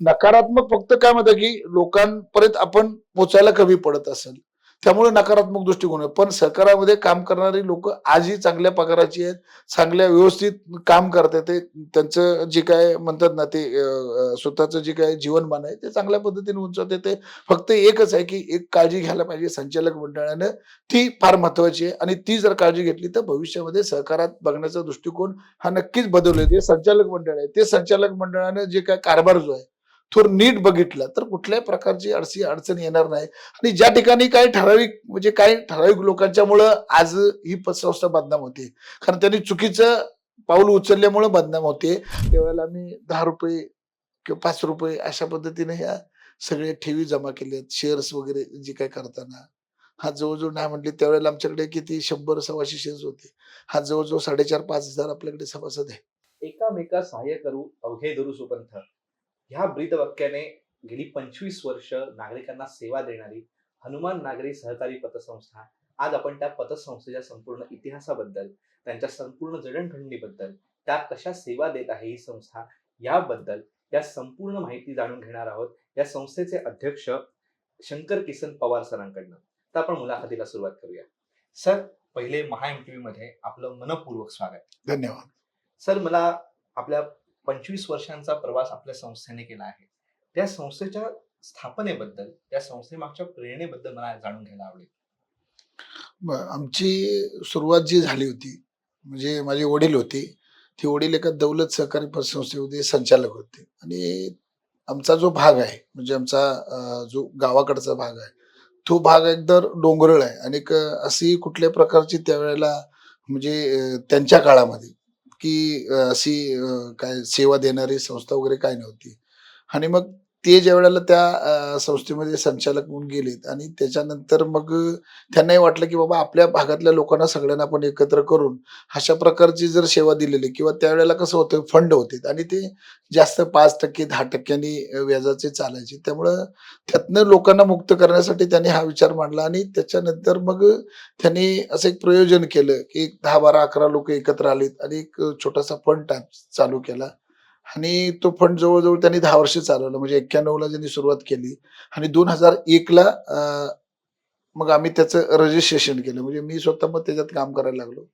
नकारात्मक फक्त काय म्हणतं की लोकांपर्यंत आपण पोचायला कमी पडत असेल. त्यामुळे नकारात्मक दृष्टिकोन आहे. पण सहकारामध्ये काम करणारी लोक आजही चांगल्या पगाराची आहेत चांगल्या व्यवस्थित काम करतात ते. त्यांचं जे काय म्हणतात ना ते स्वतःचं जे काय जीवनमान आहे ते चांगल्या पद्धतीने उंचवते. ते फक्त एकच आहे की एक काळजी घ्यायला पाहिजे संचालक मंडळानं. ती फार महत्वाची आहे. आणि ती जर काळजी घेतली तर भविष्यामध्ये सहकारात बघण्याचा दृष्टिकोन हा नक्कीच बदलले जे संचालक मंडळ आहे ते संचालक मंडळानं जे काय कारभार जो आहे तो नीट बघितलं तर कुठल्याही प्रकारची अडसी अडचण येणार नाही. आणि ज्या ठिकाणी काही ठराविक म्हणजे काही ठराविक लोकांच्यामुळं आज ही पतसंस्था बदनाम होते. कारण त्यांनी चुकीचं पाऊल उचलल्यामुळं बदनाम होते. त्यावेळेला आम्ही दहा रुपये किंवा पाच रुपये अशा पद्धतीने ह्या सगळ्या ठेवी जमा केल्यात शेअर्स वगैरे जे काय करताना. हा जवळजवळ नाही म्हटले त्यावेळेला आमच्याकडे किती शंभर सव्वाशे शेअर्स होते. हा जवळजवळ साडेचार पाच हजार आपल्याकडे सभासद आहे. एकामेका सहाय्य करू अवघे धरू सुपंथ ह्या ब्रीदवाक्याने गेली पंचवीस वर्ष नागरिकांना सेवा देणारी हनुमान नागरी सहकारी पतसंस्था आज आपण त्या पतसंस्थेच्या संपूर्ण इतिहासाबद्दल त्यांच्या संपूर्ण जडणघडणीबद्दल त्या कशा सेवा देत आहे ही संस्था याबद्दल या संपूर्ण माहिती जाणून घेणार आहोत या संस्थेचे अध्यक्ष शंकर किसन पवार सरांकडनं. तर आपण मुलाखतीला सुरुवात करूया. सर पहिले महा एममध्ये आपलं मनपूर्वक स्वागत. धन्यवाद. सर मला आपल्या पंचवीस वर्षांचा प्रवास आपल्या संस्थेने केला आहे. त्या संस्थेच्या स्थापनेबद्दल त्या संस्थेमागच्या प्रेरणेबद्दल मला जाणून घ्यायला आवडेल. आमची सुरुवात जी झाली होती म्हणजे माझे वडील होते ते वडील एका दौलत सहकारी पतसंस्थेमध्ये संचालक होते. आणि आमचा जो भाग आहे म्हणजे आमचा जो गावाकडचा भाग आहे तो भाग एकदम डोंगरळ आहे. आणि अशी कुठल्या प्रकारची त्यावेळेला म्हणजे त्यांच्या काळामध्ये की अशी काय सेवा देणारी संस्था वगैरे काय नव्हती. आणि मग ते ज्या वेळेला त्या संस्थेमध्ये संचालक म्हणून गेलेत आणि त्याच्यानंतर मग त्यांनाही वाटलं की बाबा आपल्या भागातल्या लोकांना सगळ्यांना आपण एकत्र करून अशा प्रकारची जर सेवा दिलेली किंवा त्यावेळेला कसं होतं फंड होते आणि ते जास्त पाच टक्के दहा टक्क्यांनी व्याजाचे चालायचे. त्यामुळं त्यातनं लोकांना मुक्त करण्यासाठी त्यांनी हा विचार मांडला आणि त्याच्यानंतर मग त्यांनी असं एक प्रयोजन केलं की एक दहा बारा अकरा लोक एकत्र आलेत आणि एक छोटासा फंड चालू केला. आणि तो फंड जवळजवळ त्यांनी दहा वर्ष चालवला. म्हणजे एक्क्याण्णव ला त्यांनी सुरुवात केली आणि दोन हजार एक ला मग आम्ही त्याचं रजिस्ट्रेशन केलं. म्हणजे मी स्वतः मग त्याच्यात काम करायला लागलो.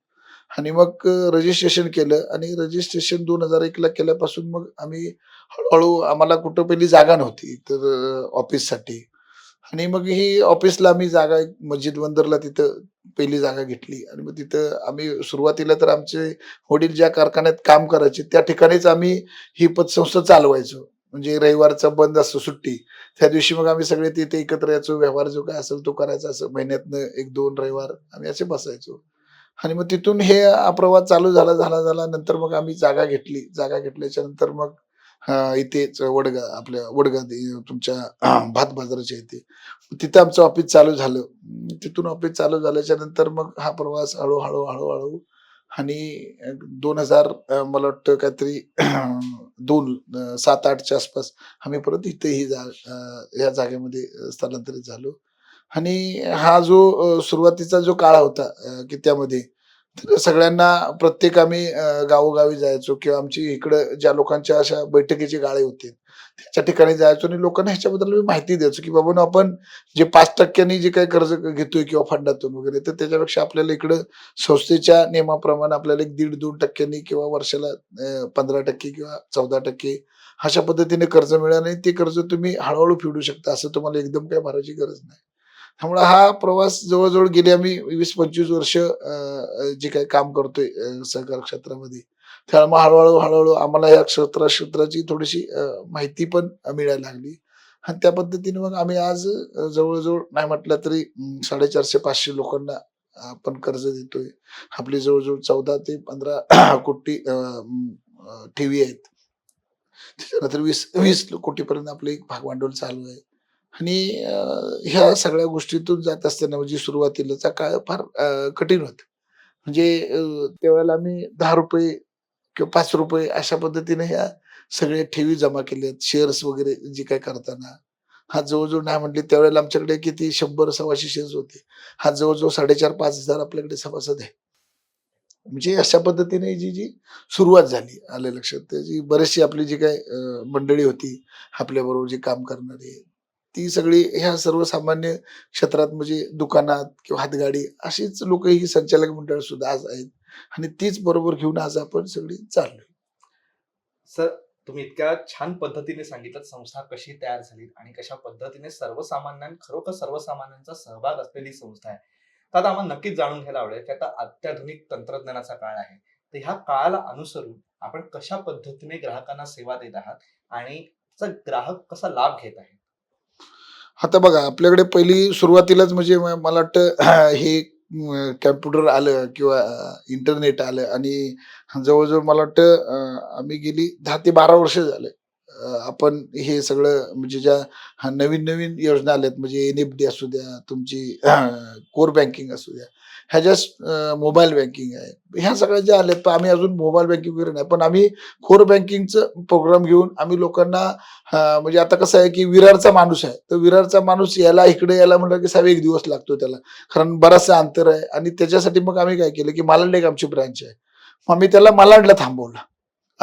आणि मग रजिस्ट्रेशन केलं आणि रजिस्ट्रेशन दोन हजार एक ला केल्यापासून मग आम्ही हळूहळू आम्हाला कुठं पहिली जागा नव्हती. तर ऑफिससाठी आणि मग ही ऑफिसला आम्ही जागा एक मस्जिद बंदरला तिथं पहिली जागा घेतली. आणि मग तिथं आम्ही सुरुवातीला तर आमचे वडील ज्या कारखान्यात काम करायचे त्या ठिकाणीच आम्ही ही पतसंस्था चालवायचो. म्हणजे रविवारचा बंद असतो सुट्टी. त्या दिवशी मग आम्ही सगळे तिथे एकत्र यायचो व्यवहार जो काय असेल तो करायचा असं महिन्यातनं एक दोन रविवार आम्ही असे बसायचो. आणि मग तिथून हे हा प्रवास चालू झाला झाला झाला नंतर मग आम्ही जागा घेतली. जागा घेतल्याच्या नंतर मग अं, इथेच वडगा आपल्या वडगा दे- तुमच्या अं, भात बाजाराच्या इथे. तिथं आमचं ऑफिस चालू झालं. अं, तिथून ऑफिस चालू झाल्याच्यानंतर मग हा प्रवास हळूहळू हळूहळू आणि दोन हजार मला वाटतं काहीतरी दोन अं, सात आठच्या आसपास आम्ही परत इथे ही जा अं, या जागेमध्ये अं, स्थलांतरित झालो. आणि हा जो सुरुवातीचा जो काळ होता अं, की त्यामध्ये तर सगळ्यांना प्रत्येक आम्ही गावोगावी जायचो किंवा आमची इकडं ज्या लोकांच्या अशा बैठकीची गाळे होते त्याच्या ठिकाणी जायचो आणि लोकांना ह्याच्याबद्दल मी माहिती द्यायचो की बाबा आपण जे पाच टक्क्यांनी जे काही कर्ज घेतोय किंवा फंडातून वगैरे तर त्याच्यापेक्षा आपल्याला इकडं संस्थेच्या नियमाप्रमाणे आपल्याला एक दीड दोन टक्क्यांनी किंवा वर्षाला पंधरा टक्के किंवा चौदा टक्के अशा पद्धतीने कर्ज मिळालं आणि ते कर्ज तुम्ही हळूहळू फेडू शकता असं तुम्हाला एकदम काय भरायची गरज नाही. त्यामुळे हा प्रवास जवळजवळ गेले आम्ही वीस पंचवीस वर्ष जे काही काम करतोय सहकार क्षेत्रामध्ये. त्यामुळे मग हळूहळू हळूहळू आम्हाला या क्षेत्रा क्षेत्राची थोडीशी माहिती पण मिळायला लागली. आणि त्या पद्धतीने मग आम्ही आज जवळजवळ नाही म्हटलं तरी साडेचारशे पाचशे लोकांना आपण कर्ज देतोय. आपली जवळजवळ चौदा ते पंधरा कोटी ठेवी आहेत. त्याच्यानंतर वीस वीस कोटीपर्यंत आपलं एक भागभांडवल चालू आहे. आणि ह्या सगळ्या गोष्टीतून जात असताना म्हणजे सुरुवातीलाचा काळ फार कठीण होता. म्हणजे त्यावेळेला आम्ही दहा रुपये किंवा पाच रुपये अशा पद्धतीने ह्या सगळे ठेवी जमा केल्यात. शेअर्स वगैरे जे काय करताना. हा जवळजवळ नाही म्हटले त्यावेळेला आमच्याकडे किती शंभर सव्वाशे शेअर्स होते. हा जवळजवळ साडेचार पाच हजार आपल्याकडे सभासद आहे. म्हणजे अशा पद्धतीने जी जी सुरुवात झाली आले लक्षात. त्याची बरेचशी आपली जी काय मंडळी होती आपल्याबरोबर जे काम करणारी ती सगळी ह्या सर्वसामान्य क्षेत्रात म्हणजे दुकानात किंवा हातगाडी अशीच लोक ही संचालक मंडळ सुद्धा आज आहेत. आणि तीच बरोबर घेऊन आज आपण सगळी चाललोय. सर तुम्ही इतक्या छान पद्धतीने सांगितलं संस्था कशी तयार झाली आणि कशा पद्धतीने सर्वसामान्यां खरोखर सर्वसामान्यांचा सहभाग असलेली संस्था आहे. तर आता आम्हाला नक्कीच जाणून घ्यायला आवडेल की आता अत्याधुनिक तंत्रज्ञानाचा काळ आहे. तर ह्या काळाला अनुसरून आपण कशा पद्धतीने ग्राहकांना सेवा देत आहात आणि ग्राहक कसा लाभ घेत आहे? आता बघा आपल्याकडे पहिली सुरुवातीलाच म्हणजे म- मला वाटतं हे कॅम्प्युटर आलं किंवा इंटरनेट आलं आणि जवळजवळ मला वाटतं आम्ही गेली दहा ते बारा वर्ष झाले. आपण हे सगळं म्हणजे ज्या नवीन नवीन योजना आल्यात म्हणजे एन एफ डी असू द्या तुमची कोर बँकिंग असू द्या. ह्या ज्या मोबाईल बँकिंग आहे ह्या सगळ्या ज्या आल्यात पण आम्ही अजून मोबाईल बँकिंग वगैरे नाही पण आम्ही खोर बँकिंगचं प्रोग्राम घेऊन आम्ही लोकांना म्हणजे आता कसं आहे की विरारचा माणूस आहे तर विरारचा माणूस याला इकडे याला म्हटलं की साहेब एक दिवस लागतो त्याला कारण बराचसा अंतर आहे आणि त्याच्यासाठी मग आम्ही काय केलं की मालाडला एक आमची ब्रांच आहे. मग आम्ही त्याला मालाडला थांबवलं.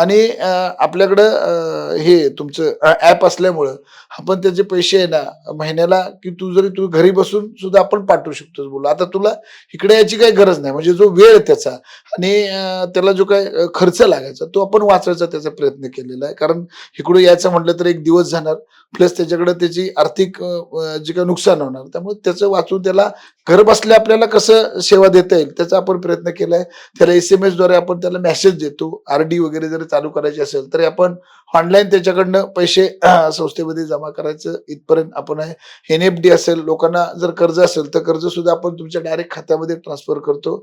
आणि आपल्याकडं हे तुमचं ॲप असल्यामुळं आपण त्याचे पैसे आहे ना महिन्याला की तू जरी तू घरी बसून सुद्धा आपण पाठवू शकतो बोलू. आता तुला इकडे याची काही गरज नाही. म्हणजे जो वेळ त्याचा आणि त्याला जो काय खर्च लागायचा तो आपण वाचवायचा त्याचा प्रयत्न केलेला आहे. कारण इकडे यायचं म्हटलं तर एक दिवस जाणार प्लस त्याच्याकडे त्याची आर्थिक जे काही नुकसान होणार त्यामुळे त्याचं वाचून त्याला घर बसल्या आपल्याला कसं सेवा देता येईल त्याचा आपण प्रयत्न केलाय. त्याला एस एमद्वारे आपण त्याला मेसेज देतो. आर डी वगैरे जर चालू करायची असेल तर आपण ऑनलाईन त्याच्याकडनं पैसे संस्थेमध्ये जमा करायचं इथपर्यंत आपण आहे. एन एफ डी असेल लोकांना जर कर्ज असेल तर कर्ज सुद्धा आपण तुमच्या डायरेक्ट खात्यामध्ये ट्रान्सफर करतो.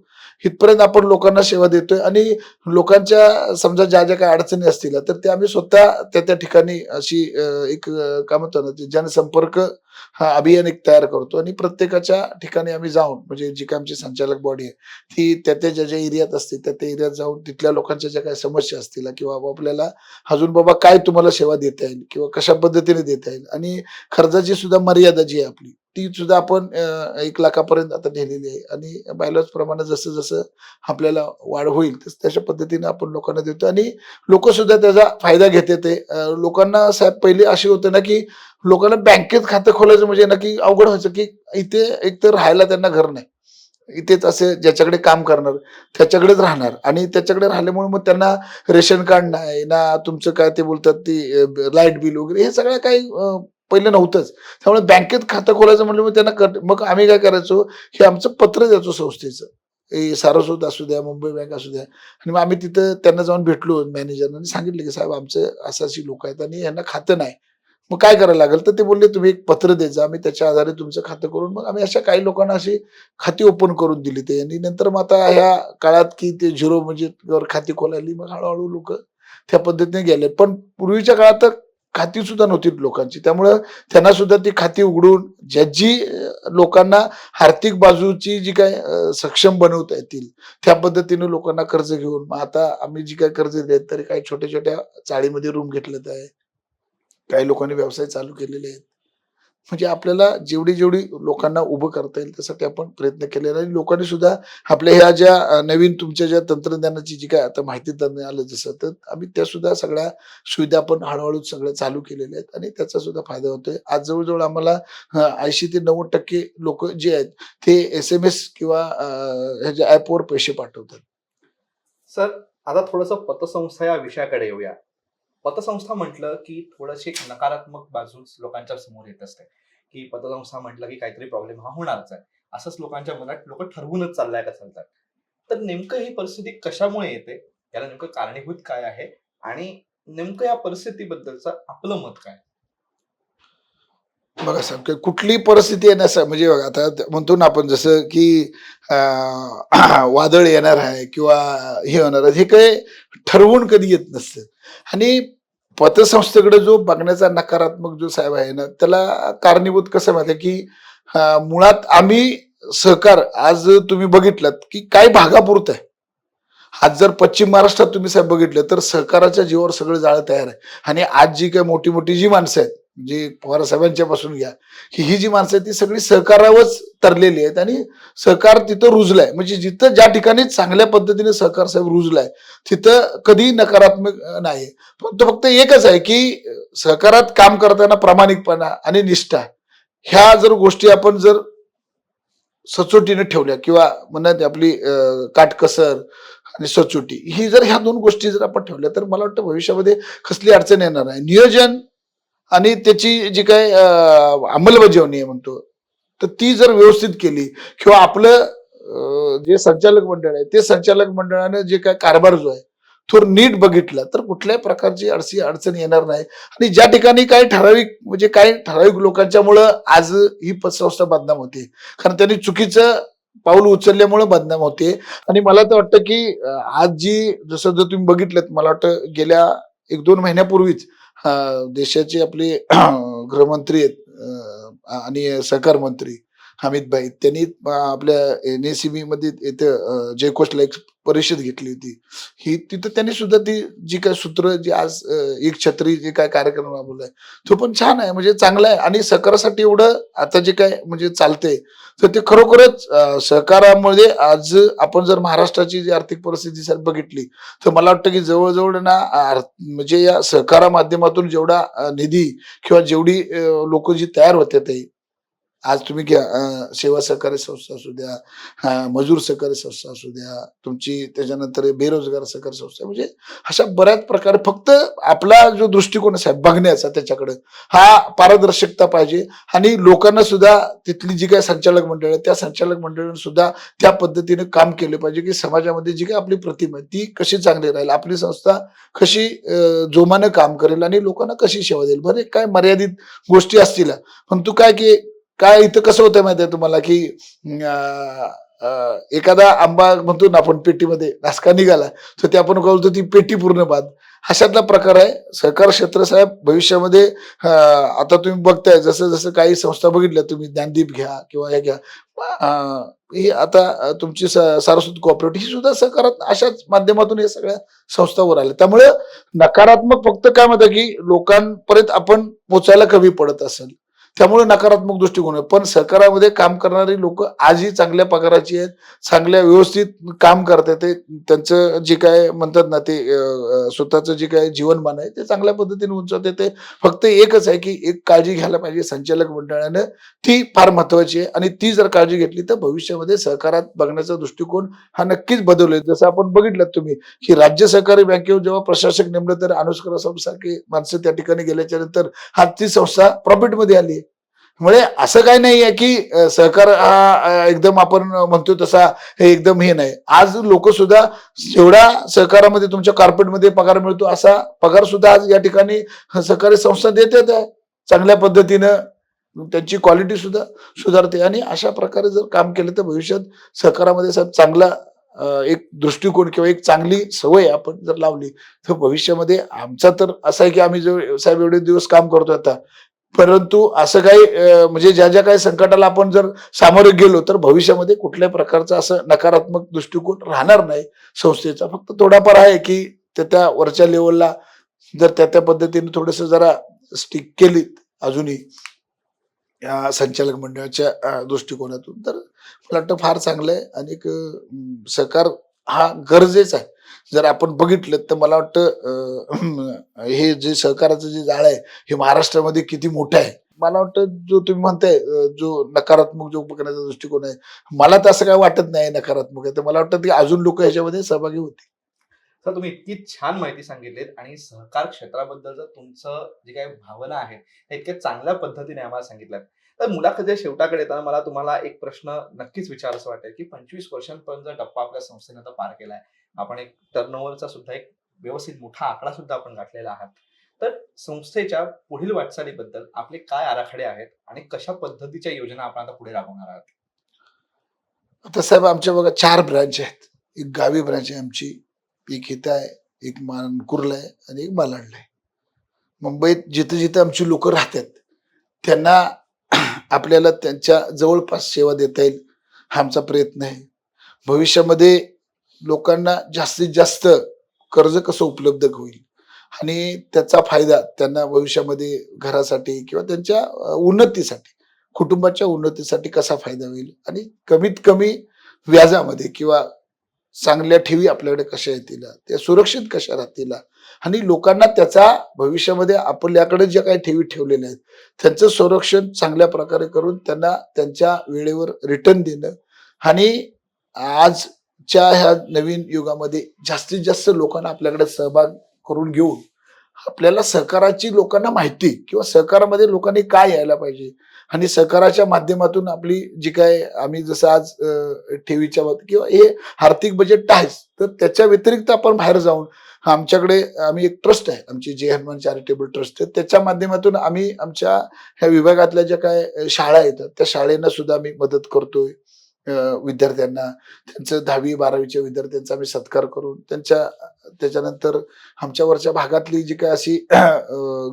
इथपर्यंत आपण लोकांना सेवा देतोय आणि लोकांच्या समजा ज्या ज्या काही अडचणी असतील तर ते आम्ही स्वतः त्या त्या ठिकाणी अशी एक काय म्हणतो ना जनसंपर्क हा अभियान एक तयार करतो. आणि प्रत्येकाच्या ठिकाणी आम्ही जाऊन म्हणजे जी काय आमची संचालक बॉडी आहे ती त्या त्या ज्या ज्या एरियात असते त्या त्या एरियात जाऊन तिथल्या लोकांच्या ज्या काही समस्या असतील किंवा बाबा आपल्याला अजून बाबा काय तुम्हाला सेवा देता येईल किंवा कशा पद्धतीने देता येईल? आणि खर्चाची सुद्धा मर्यादा जी आहे आपली ती सुद्धा आपण एक लाखापर्यंत आता नेलेली आहे. आणि बायलॉज प्रमाणे जसं जसं आपल्याला वाढ होईल तस तशा पद्धतीने आपण लोकांना देतो. आणि लोक सुद्धा त्याचा फायदा घेते ते. लोकांना साहेब पहिले असे होते ना की लोकांना बँकेत खातं खोलायचं म्हणजे ना की अवघड व्हायचं की इथे एक तर राहायला त्यांना घर नाही. इथेच असे ज्याच्याकडे काम करणार त्याच्याकडेच राहणार. आणि त्याच्याकडे राहिल्यामुळे मग त्यांना रेशन कार्ड नाही ना तुमचं काय ते बोलतात ती लाइट बिल वगैरे हे सगळं काही पहिलं नव्हतंच. त्यामुळे बँकेत खातं खोलायचं म्हणलं मग त्यांना कट- मग आम्ही काय करायचो हे आमचं पत्र द्यायचो संस्थेचं. सारस्वत असू द्या मुंबई बँक असू द्या. आणि मग आम्ही तिथं त्यांना जाऊन भेटलो मॅनेजरना आणि सांगितलं की साहेब आमचं असं अशी लोक आहेत आणि यांना खातं नाही. मग काय करायला लागेल? तर ते बोलले तुम्ही एक पत्र द्यायचं आम्ही त्याच्या आधारे तुमचं खातं करून मग आम्ही अशा काही लोकांना अशी खाती ओपन करून दिली ते. आणि नंतर मग आता ह्या काळात की ते झिरो म्हणजे वर खाती खोलायली मग हळूहळू लोक त्या पद्धतीने गेले. पण पूर्वीच्या काळात तर खाती सुद्धा नव्हती लोकांची. त्यामुळं त्यांना सुद्धा ती खाती उघडून ज्याची लोकांना आर्थिक बाजूची जी काय सक्षम बनवता येतील त्या पद्धतीने लोकांना कर्ज घेऊन मग आता आम्ही जी काय कर्ज देत तरी काही छोट्या छोट्या चाळीमध्ये रूम घेतलेत आहे. काही लोकांनी व्यवसाय चालू केलेले आहेत. म्हणजे आपल्याला जेवढी जेवढी लोकांना उभं करता येईल त्यासाठी आपण प्रयत्न केलेला आहे. आणि लोकांनी सुद्धा आपल्या ह्या ज्या नवीन तुमच्या ज्या तंत्रज्ञानाची जी काय आता माहिती तंत्रज्ञान आलं जसं तर आम्ही त्या सुद्धा सगळ्या सुविधा आपण हळूहळू सगळ्या चालू केलेल्या आहेत. आणि त्याचा सुद्धा फायदा होतोय. आज जवळजवळ आम्हाला ऐंशी ते नव्वद टक्के लोक जे आहेत ते एस एम एस किंवा ह्याच्या ऍपवर पैसे पाठवतात. सर आता थोडस पतसंस्था या विषयाकडे येऊया. पतसंस्था म्हटलं की थोडीशी एक नकारात्मक बाजू लोकांच्या समोर येत असते. की पतसंस्था म्हटलं की काहीतरी प्रॉब्लेम हा होणारच आहे. असंच लोकांच्या मनात लोक ठरवूनच चाललाय का चालतात. तर नेमकं ही परिस्थिती कशामुळे येते? याला नेमकं कारणीभूत काय आहे? आणि नेमकं या परिस्थितीबद्दलचं आपलं मत काय? बघा साहेब कुठली परिस्थिती येण्यास म्हणजे बघा आता म्हणतो ना आपण जसं की वादळ येणार आहे किंवा हे होणार आहे हे काही ठरवून कधी येत नसतं. आणि पतसंस्थेकडे जो बघण्याचा नकारात्मक जो साहेब आहे ना त्याला कारणीभूत कसं माहिती की मुळात आम्ही सहकार आज तुम्ही बघितलं की काय भागापुरत आहे. आज जर पश्चिम महाराष्ट्रात तुम्ही साहेब बघितलं तर सहकाराच्या जीवावर सगळं जाळं तयार आहे. आणि आज जी काही मोठी मोठी जी माणसं आहेत जी पवार साहेबांच्या पासून घ्या. की ही जी माणसं आहेत ती सगळी सहकारावरच तरलेली आहेत आणि सहकार तिथं रुजलाय. म्हणजे जिथं ज्या ठिकाणी चांगल्या पद्धतीने सहकार साहेब रुजलाय तिथं कधी नकारात्मक नाही. फक्त फक्त एकच आहे की सहकारात काम करताना प्रामाणिकपणा आणि निष्ठा ह्या जर गोष्टी आपण जर सचोटीने ठेवल्या किंवा म्हणत आपली काटकसर आणि सचोटी ही जर ह्या दोन गोष्टी जर आपण ठेवल्या तर मला वाटतं भविष्यामध्ये कसली अडचण येणार नाही. नियोजन आणि त्याची जी काय अंमलबजावणी आहे म्हणतो तर ती जर व्यवस्थित केली किंवा आपलं जे संचालक मंडळ आहे ते संचालक मंडळाने जे काय कारभार जो आहे तो नीट बघितला तर कुठल्याही प्रकारची अडचणी अडचण येणार नाही. आणि ज्या ठिकाणी काही ठराविक म्हणजे काही ठराविक लोकांच्यामुळं आज ही पतसंस्था बदनाम होते. कारण त्यांनी चुकीचं पाऊल उचलल्यामुळं बदनाम होते. आणि मला तर वाटतं की आज जी जसं जर तुम्ही बघितलं मला वाटतं गेल्या एक दोन महिन्यापूर्वीच देशाचे आपले गृहमंत्री आहेत आणि सहकार मंत्री. हमीद भाई त्यांनी आपल्या एन एस सी बी मध्ये येथे अं, जयकोशला एक परिषद घेतली होती. ही तिथं त्यांनी सुद्धा ती जी काय सूत्र जी आज एक छत्री जे काय कार्यक्रम राबवलाय तो पण छान आहे. म्हणजे चांगला आहे. आणि सहकारासाठी एवढं आता जे काय म्हणजे चालतंय तर ते खरोखरच सहकारामध्ये आज आपण जर महाराष्ट्राची जी आर्थिक परिस्थिती सर बघितली तर मला वाटतं की जवळजवळ ना म्हणजे या सहकारा माध्यमातून जेवढा निधी किंवा जेवढी लोक जी तयार होते ते आज तुम्ही घ्या सेवा सहकारी संस्था असू द्या मजूर सहकारी संस्था असू द्या तुमची त्याच्यानंतर बेरोजगार सहकारी संस्था म्हणजे अशा बऱ्याच प्रकारे फक्त आपला जो दृष्टिकोन आहे साहेब बघण्याचा त्याच्याकडे. हा पारदर्शकता पाहिजे आणि लोकांना सुद्धा तिथली जी काय संचालक मंडळ आहे त्या संचालक मंडळाने सुद्धा त्या पद्धतीने काम केले पाहिजे की समाजामध्ये जी काही आपली प्रतिमा आहे ती कशी चांगली राहील आपली संस्था कशी जोमानं काम करेल आणि लोकांना कशी सेवा देईल. बरे काय मर्यादित गोष्टी असतील. पण तू काय की काय इथं कसं होतं माहिती आहे तुम्हाला की एखादा आंबा म्हणतो ना आपण पेटीमध्ये नासका निघाला तर ते आपण बोलतो ती पेटी पूर्ण बाद. अशातला प्रकार आहे. सहकार क्षेत्र साहेब भविष्यामध्ये आता तुम्ही बघताय जसं जसं काही संस्था बघितल्या तुम्ही ज्ञानदीप घ्या किंवा हे घ्या. ही आता तुमची सारस्वत कॉपरेटिव्ह ही सुद्धा सहकारात अशाच माध्यमातून या सगळ्या संस्थावर आल्या. त्यामुळे नकारात्मक फक्त काय म्हणतं की लोकांपर्यंत आपण पोचायला कमी पडत असेल. त्यामुळे नकारात्मक दृष्टिकोन आहे. पण सहकारामध्ये काम करणारी लोक आजही चांगल्या पगाराची आहेत चांगल्या व्यवस्थित काम करतात ते. त्यांचं जे काय म्हणतात ना ते स्वतःचं जे काय जीवनमान आहे ते चांगल्या पद्धतीने उंचवते. ते फक्त एकच आहे की एक काळजी घ्यायला पाहिजे संचालक मंडळानं. ती फार महत्वाची आहे आणि ती जर काळजी घेतली तर भविष्यामध्ये सहकारात बघण्याचा दृष्टिकोन हा नक्कीच बदलले जसं आपण बघितलं तुम्ही की राज्य सहकारी बँकेवर जेव्हा प्रशासक नेमलं तर अनुष्का साहेब सारखे माणसं त्या ठिकाणी गेल्याच्यानंतर हा ती संस्था प्रॉफिटमध्ये आली म्हणजे असं काही नाही आहे की सहकार हा एकदम आपण म्हणतो तसा हे एकदम हे नाही. आज लोक सुद्धा जेवढा सहकारामध्ये तुमच्या कार्पेटमध्ये पगार मिळतो असा पगार सुद्धा आज या ठिकाणी सहकारी संस्था देतात आहे चांगल्या पद्धतीनं त्यांची क्वालिटी सुद्धा सुधारते. आणि अशा प्रकारे जर काम केलं तर भविष्यात सहकारामध्ये साहेब चांगला एक दृष्टिकोन किंवा एक चांगली सवय आपण जर लावली तर भविष्यामध्ये आमचा तर असा आहे की आम्ही जो साहेब एवढे दिवस काम करतो आता. परंतु असं काही म्हणजे ज्या ज्या काही संकटाला आपण जर सामोरे गेलो तर भविष्यामध्ये कुठल्याही प्रकारचा असं नकारात्मक दृष्टिकोन राहणार नाही. संस्थेचा फक्त थोडाफार आहे की त्या त्या वरच्या लेवलला जर त्या त्या पद्धतीने थोडस जरा स्टिक केलीत अजूनही या संचालक मंडळाच्या दृष्टिकोनातून तर मला वाटतं फार चांगलं आहे. आणि एक सहकार हा गरजेचा आहे. जर आपण बघितलं तर मला वाटतं हे जे सहकाराचं जे जाळ आहे हे महाराष्ट्रामध्ये किती मोठं आहे. मला वाटतं जो तुम्ही म्हणताय जो नकारात्मक जो बघण्याचा दृष्टिकोन आहे मला तर असं काय वाटत नाही नकारात्मक आहे. तर मला वाटतं की अजून लोक याच्यामध्ये सहभागी होती तर तुम्ही इतकी छान माहिती सांगितलीत आणि सहकार क्षेत्राबद्दलचं तुमचं जे काही भावना आहे त्या इतक्या चांगल्या पद्धतीने आम्हाला सांगितल्यात. तर मुलाखतीच्या शेवटाकडे येताना मला तुम्हाला एक प्रश्न नक्कीच विचारायचं वाटेल की पंचवीस वर्षांपर्यंत टप्पा आपल्या संस्थेने आता पार केला आहे आपण एक टर्नओव्हरचा सुद्धा एक व्यवस्थित मोठा आकडा सुद्धा आपण गाठलेला आहात. तर संस्थेच्या पुढील वाटचालीबद्दल आपले काय आराखडे आहेत आणि कशा पद्धतीच्या योजना आपण आता पुढे राबवणार आहात? आता साहेब आमच्या बघा चार ब्रांच आहेत. एक गावी ब्रांच आहे आमची एक इथं आहे एक मानकुर्ला आहे आणि एक मालाडला आहे. मुंबईत जिथं जिथं आमची लोक राहतात त्यांना आपल्याला त्यांच्या जवळपास सेवा देता येईल हा आमचा प्रयत्न आहे. भविष्यामध्ये लोकांना जास्तीत जास्त कर्ज कसं उपलब्ध होईल? आणि त्याचा फायदा त्यांना भविष्यामध्ये घरासाठी किंवा त्यांच्या उन्नतीसाठी कुटुंबाच्या उन्नतीसाठी कसा फायदा होईल? आणि कमीत कमी व्याजामध्ये किंवा चांगल्या ठेवी आपल्याकडे कशा येतील? त्या सुरक्षित कशा राहतील? आणि लोकांना त्याचा भविष्यामध्ये आपल्याकडे ज्या काही ठेवी ठेवलेल्या आहेत त्यांचं संरक्षण चांगल्या प्रकारे करून त्यांना त्यांच्या वेळेवर रिटर्न देणं. आणि आज च्या ह्या नवीन युगामध्ये जास्तीत जास्त लोकांना आपल्याकडे सहभाग करून घेऊन आपल्याला सहकाराची लोकांना माहिती किंवा सहकारामध्ये लोकांनी काय यायला पाहिजे? आणि सहकाराच्या माध्यमातून आपली जी काय आम्ही जसं आज ठेवीच्या बाबतीत किंवा हे आर्थिक बजेट आहेच तर त्याच्या व्यतिरिक्त आपण बाहेर जाऊन आमच्याकडे आम्ही एक ट्रस्ट आहे आमची जे हनुमान चॅरिटेबल ट्रस्ट आहे त्याच्या माध्यमातून आम्ही आमच्या ह्या विभागातल्या ज्या काय शाळा येतात त्या शाळेना सुद्धा आम्ही मदत करतोय. विद्यार्थ्यांना. त्यांचं दहावी बारावीच्या विद्यार्थ्यांचा आम्ही सत्कार करून त्यांच्या त्याच्यानंतर आमच्यावरच्या भागातली जी काय अशी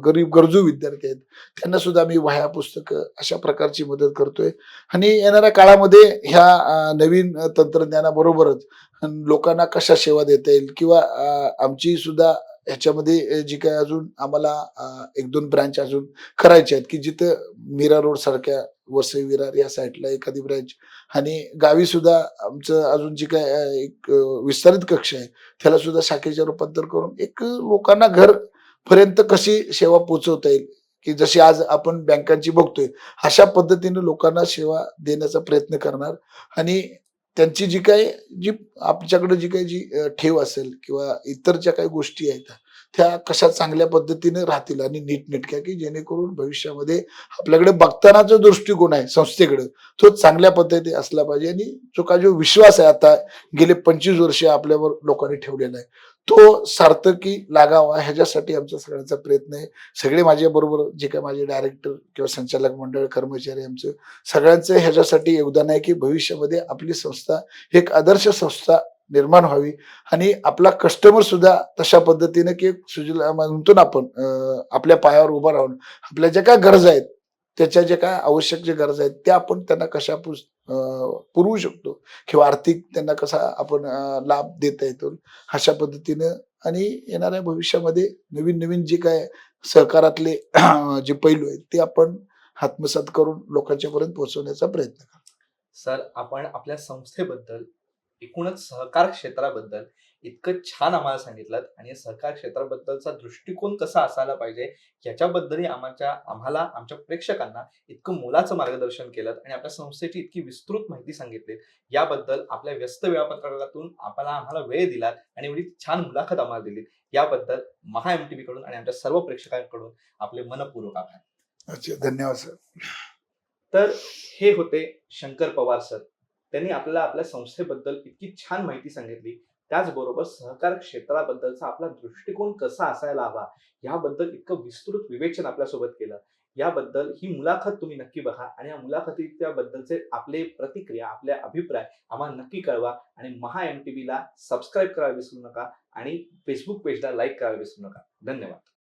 गरीब गरजू विद्यार्थी आहेत त्यांना सुद्धा आम्ही वह्या पुस्तकं अशा प्रकारची मदत करतोय. आणि येणाऱ्या काळामध्ये ह्या नवीन तंत्रज्ञानाबरोबरच लोकांना कशा सेवा देता येईल किंवा आमची सुद्धा ह्याच्यामध्ये जी काय अजून आम्हाला एक दोन ब्रँच अजून करायचे आहेत की जिथं मीरा रोड सारख्या वसई विरार या साईडला एखादी ब्रँच आणि गावी सुद्धा आमचं अजून जी काय एक विस्तारित कक्ष आहे त्याला सुद्धा शाखेचे रूपांतर करून एक लोकांना घर पर्यंत कशी सेवा पोहोचवता येईल की जशी आज आपण बँकांची बघतोय अशा पद्धतीने लोकांना सेवा देण्याचा प्रयत्न करणार. आणि त्यांची जी काय जी आमच्याकडे जी काही जी ठेव असेल किंवा इतर ज्या काही गोष्टी आहेत त्या कशा चांगल्या पद्धतीने राहतील आणि नीटनेटक्या की जेणेकरून भविष्यामध्ये आपल्याकडे बघताना जो दृष्टिकोन आहे संस्थेकडे तो चांगल्या पद्धती असला पाहिजे आणि जो का जो विश्वास आहे आता गेले पंचवीस वर्ष आपल्यावर लोकांनी ठेवलेला आहे तो सार्थकी लागावा ह्याच्यासाठी आमचा सगळ्यांचा प्रयत्न आहे. सगळे माझ्या बरोबर जे काही माझे डायरेक्टर किंवा संचालक मंडळ कर्मचारी आमचं सगळ्यांचं ह्याच्यासाठी योगदान आहे की भविष्यामध्ये आपली संस्था एक आदर्श संस्था निर्माण व्हावी. आणि आपला कस्टमर सुद्धा तशा पद्धतीने की सुजल म्हणतो ना आपण आपल्या पायावर उभं राहून आपल्या ज्या काय गरजा आहेत त्याच्या ज्या काय आवश्यक ज्या गरजा आहेत त्या आपण त्यांना कशा पुस- पुरवू शकतो? किंवा आर्थिक त्यांना कसा आपण लाभ देता येतो? अशा पद्धतीनं आणि येणाऱ्या भविष्यामध्ये नवीन नवीन जे काय सहकारातले जे पैलू आहेत ते आपण आत्मसात करून लोकांच्या पर्यंत पोहोचवण्याचा प्रयत्न करतो. सर आपण आपल्या संस्थेबद्दल एकूणच सहकार क्षेत्राबद्दल इतकं छान आम्हाला सांगितलं आणि या सहकार क्षेत्राबद्दलचा दृष्टिकोन कसा असायला पाहिजे याच्याबद्दलही आम्हाला आम्हाला आमच्या प्रेक्षकांना इतकं मोलाचं मार्गदर्शन केलं आणि आपल्या संस्थेची इतकी विस्तृत माहिती सांगितली याबद्दल आपल्या व्यस्त वेळापत्रकातून आपल्याला आम्हाला वेळ दिलात आणि एवढी छान मुलाखत आम्हाला दिली याबद्दल महा एम टी कडून आणि आमच्या सर्व प्रेक्षकांकडून आपले मनपूर्वक आभार. अच्छा धन्यवाद सर. तर हे होते शंकर पवार सर. त्यांनी आपल्याला आपल्या संस्थेबद्दल इतकी छान माहिती सांगितली. त्याचबरोबर सहकार क्षेत्राबद्दलचा आपला दृष्टिकोन कसा असायला हवा याबद्दल इतकं विस्तृत विवेचन आपल्यासोबत केलं. याबद्दल ही मुलाखत तुम्ही नक्की बघा आणि या मुलाखतीच्या आपले प्रतिक्रिया आपले अभिप्राय आम्हाला नक्की कळवा आणि महा एम टी सबस्क्राईब करायला विसरू नका आणि फेसबुक पेजला लाईक करायला विसरू नका. धन्यवाद.